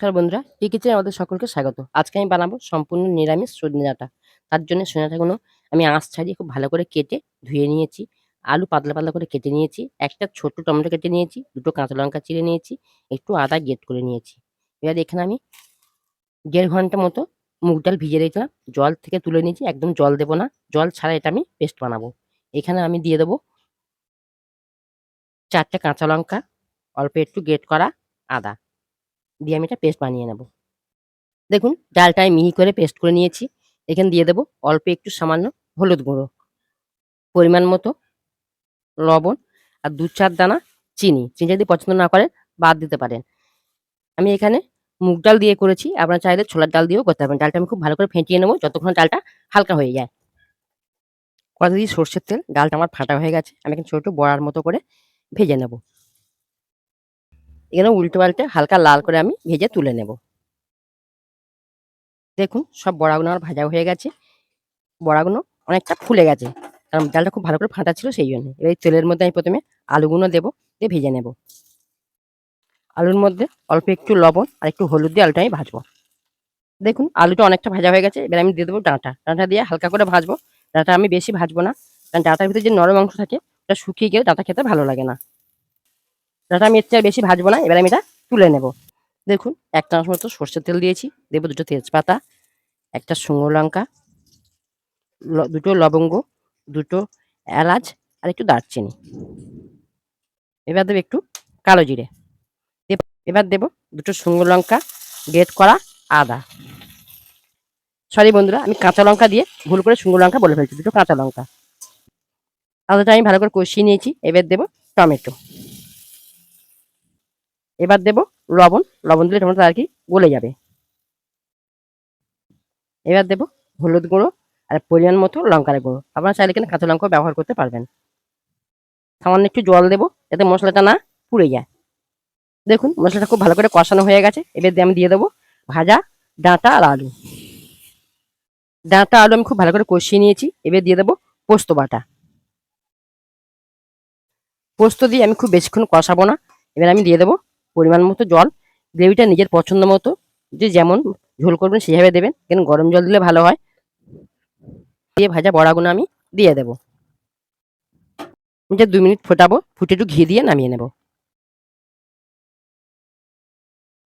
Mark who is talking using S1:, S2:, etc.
S1: নমস্কার বন্ধুরা টি কিচেনে আমাদের সকলকে স্বাগত। আজকে আমি বানাবো সম্পূর্ণ নিরামিষ সজনে ডাঁটা। তার জন্য সজনে ডাঁটাগুলো আমি আঁশ ছাড়িয়ে খুব ভালো করে কেটে ধুয়ে নিয়েছি। আলু পাতলা পাতলা করে কেটে নিয়েছি, একটা ছোট্ট টমেটো কেটে নিয়েছি, দুটো কাঁচা লঙ্কা চিড়ে নিয়েছি, একটু আদা গেট করে নিয়েছি। এবার এখানে আমি দেড় ঘণ্টা মতো মুগ ডাল ভিজে রেখেছিলাম। জল থেকে তুলে নিয়েছি, একদম জল দেবো না। জল ছাড়া এটা আমি পেস্ট বানাবো। এখানে আমি দিয়ে দেবো চারটে কাঁচা লঙ্কা, অল্প একটু গেট করা আদা। দিয়ে আমি এটা পেস্ট বানিয়ে নেব। দেখুন, ডালটা আমি মিহি করে পেস্ট করে নিয়েছি। এখানে দিয়ে দেবো অল্প একটু সামান্য হলুদ গুঁড়ো, পরিমাণ মতো লবণ আর দু চার দানা চিনি। চিনি যদি পছন্দ না করেন, বাদ দিতে পারেন। আমি এখানে মুগ ডাল দিয়ে করেছি। আপনারা চাইলে ছোলার ডাল দিয়েও করতে পারবেন ডালটা আমি খুব ভালো করে ফেটিয়ে নেব যতক্ষণ ডালটা হালকা হয়ে যায়। কড়া দিয়ে সর্ষের তেল, ডালটা আমার ফাটা হয়ে গেছে। আমি এখানে ছোটো বড়ার মতো করে ভেজে নেব। এখানে উল্টো পাল্টে হালকা লাল করে আমি ভেজে তুলে নেব। দেখুন, সব বড়াগুলো আমার ভাজা হয়ে গেছে। বড়াগুলো অনেকটা ফুলে গেছে। কারণ ডালটা খুব ভালো করে ফাটা ছিল সেই জন্য। এবার এই তেলের মধ্যে আমি প্রথমে আলুগুলো দেবো, দিয়ে ভেজে নেব। আলুর মধ্যে অল্প একটু লবণ আর একটু হলুদ দিয়ে আলুটা আমি ভাজবো। দেখুন, আলুটা অনেকটা ভাজা হয়ে গেছে। এবার আমি দিয়ে দেবো ডাঁটা। ডাঁটা দিয়ে হালকা করে ভাজবো। ডাঁটা আমি বেশি ভাজবো না। কারণ ডাঁটার ভিতরে যে নরম অংশ থাকে, ওটা শুকিয়ে গেলে ডাঁটা খেতে ভালো লাগে না। ডাঁটা আমি এর চেয়ে বেশি ভাজবো না, এবার আমি এটা তুলে নেব। দেখুন, এক চামচ মতো সর্ষের তেল দিয়েছি, দেবো দুটো তেজপাতা, একটা শুকনো লঙ্কা দুটো লবঙ্গ, দুটো এলাচ, আর একটু দারচিনি। এবার দেবো একটু কালো জিরে। এব- এবার দেবো দুটো শুকনো লঙ্কা, গ্রেট করা আদা। সরি বন্ধুরা, আমি কাঁচা লঙ্কা দিয়ে ভুল করে শুকনো লঙ্কা বলে ফেলছি, দুটো কাঁচা লঙ্কা। আদাটা আমি ভালো করে কষিয়ে নিয়েছি, এবার দেবো টমেটো। এবার দেব লবণ লবণ দিলে টমেটো আর কি গলে যাবে। এবার দেব হলুদ গুঁড়ো আর পরিমাণ মতো লঙ্কার গুঁড়ো। আপনারা চাইলে এখানে কাঁচা লঙ্কা ব্যবহার করতে পারবেন। সামান্য একটু জল দেবো যাতে মশলাটা না পুড়ে যায়। দেখুন, মশলাটা খুব ভালো করে কষানো হয়ে গেছে। এবার দিয়ে আমি দিয়ে দেবো ভাজা ডাঁটা আর আলু। ডাঁটা আলু আমি খুব ভালো করে কষিয়ে নিয়েছি। এবার দিয়ে দেবো পোস্ত বাটা। পোস্ত দিয়ে আমি খুব বেশিক্ষণ কষাবো না। এবার আমি দিয়ে দেবো পরিমাণ মতো জল, গ্রেভিটা নিজের পছন্দ মতো, যে যেমন ঝোল করবেন সেভাবে দেবেন। কেন গরম জল দিলে ভালো হয়? দিয়ে ভাজা বড়াগুলো আমি দিয়ে দেবো। যে দু মিনিট ফোটাবো, ফুটে একটু ঘি দিয়ে নামিয়ে নেব।